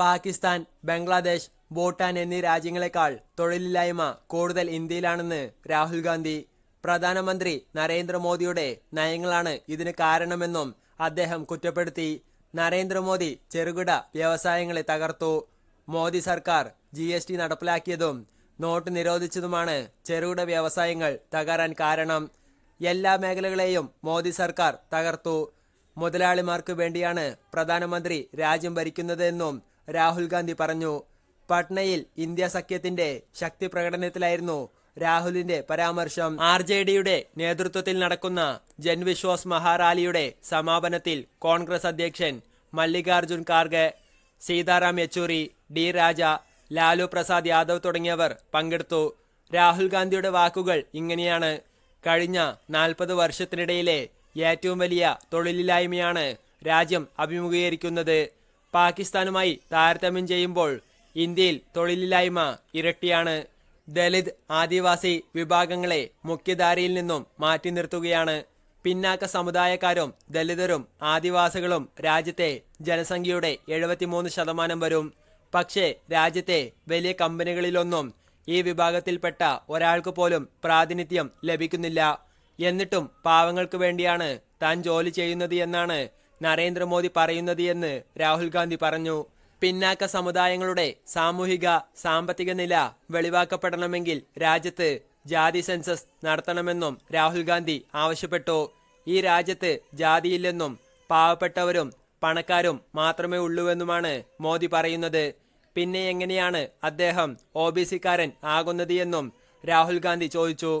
പാകിസ്ഥാൻ ബംഗ്ലാദേശ് ഭൂട്ടാൻ എന്നീ രാജ്യങ്ങളെക്കാൾ തൊഴിലില്ലായ്മ കൂടുതൽ ഇന്ത്യയിലാണെന്ന് രാഹുൽ ഗാന്ധി പ്രധാനമന്ത്രി നരേന്ദ്രമോദിയുടെ നയങ്ങളാണ് ഇതിന് കാരണമെന്നും അദ്ദേഹം കുറ്റപ്പെടുത്തി. നരേന്ദ്രമോദി ചെറുകിട വ്യവസായങ്ങളെ തകർത്തു. മോദി സർക്കാർ ജി എസ് ടി നടപ്പിലാക്കിയതും നോട്ട് നിരോധിച്ചതുമാണ് ചെറുകിട വ്യവസായങ്ങൾ തകരാൻ കാരണം. എല്ലാ മേഖലകളെയും മോദി സർക്കാർ തകർത്തു. മുതലാളിമാർക്ക് വേണ്ടിയാണ് പ്രധാനമന്ത്രി രാജ്യം ഭരിക്കുന്നതെന്നും രാഹുൽ ഗാന്ധി പറഞ്ഞു. പട്നയിൽ ഇന്ത്യ സഖ്യത്തിന്റെ ശക്തി പ്രകടനത്തിലായിരുന്നു രാഹുലിന്റെ പരാമർശം. ആർ ജെ ഡിയുടെ നേതൃത്വത്തിൽ നടക്കുന്ന ജൻവിശ്വാസ് മഹാറാലിയുടെ സമാപനത്തിൽ കോൺഗ്രസ് അധ്യക്ഷൻ മല്ലികാർജുൻ ഖാർഗെ സീതാറാം യെച്ചൂരി ഡി രാജ ലാലു പ്രസാദ് യാദവ് തുടങ്ങിയവർ പങ്കെടുത്തു. രാഹുൽ ഗാന്ധിയുടെ വാക്കുകൾ ഇങ്ങനെയാണ്. കഴിഞ്ഞ നാൽപ്പത് വർഷത്തിനിടയിലെ ഏറ്റവും വലിയ തൊഴിലില്ലായ്മയാണ് രാജ്യം അഭിമുഖീകരിക്കുന്നത്. പാകിസ്ഥാനുമായി താരതമ്യം ചെയ്യുമ്പോൾ ഇന്ത്യയിൽ തൊഴിലില്ലായ്മ ഇരട്ടിയാണ്. ദലിത് ആദിവാസി വിഭാഗങ്ങളെ മുഖ്യധാരയിൽ നിന്നും മാറ്റി നിർത്തുകയാണ്. പിന്നാക്ക സമുദായക്കാരും ദലിതരും ആദിവാസികളും രാജ്യത്തെ ജനസംഖ്യയുടെ എഴുപത്തിമൂന്ന് ശതമാനം വരും. പക്ഷേ രാജ്യത്തെ വലിയ കമ്പനികളിലൊന്നും ഈ വിഭാഗത്തിൽപ്പെട്ട ഒരാൾക്ക് പോലും പ്രാതിനിധ്യം ലഭിക്കുന്നില്ല. എന്നിട്ടും പാവങ്ങൾക്ക് വേണ്ടിയാണ് താൻ ജോലി ചെയ്യുന്നത് എന്നാണ് നരേന്ദ്രമോദി പറയുന്നത് എന്ന് രാഹുൽ ഗാന്ധി പറഞ്ഞു. പിന്നാക്ക സമുദായങ്ങളുടെ സാമൂഹിക സാമ്പത്തിക നില വെളിവാക്കപ്പെടണമെങ്കിൽ രാജ്യത്ത് ജാതി സെൻസസ് നടത്തണമെന്നും രാഹുൽ ഗാന്ധി ആവശ്യപ്പെട്ടു. ഈ രാജ്യത്ത് ജാതിയില്ലെന്നും പാവപ്പെട്ടവരും പണക്കാരും മാത്രമേ ഉള്ളൂവെന്നുമാണ് മോദി പറയുന്നത്. പിന്നെ എങ്ങനെയാണ് അദ്ദേഹം ഒ ബി സിക്കാരൻ ആകുന്നത് എന്നും രാഹുൽ ഗാന്ധി ചോദിച്ചു.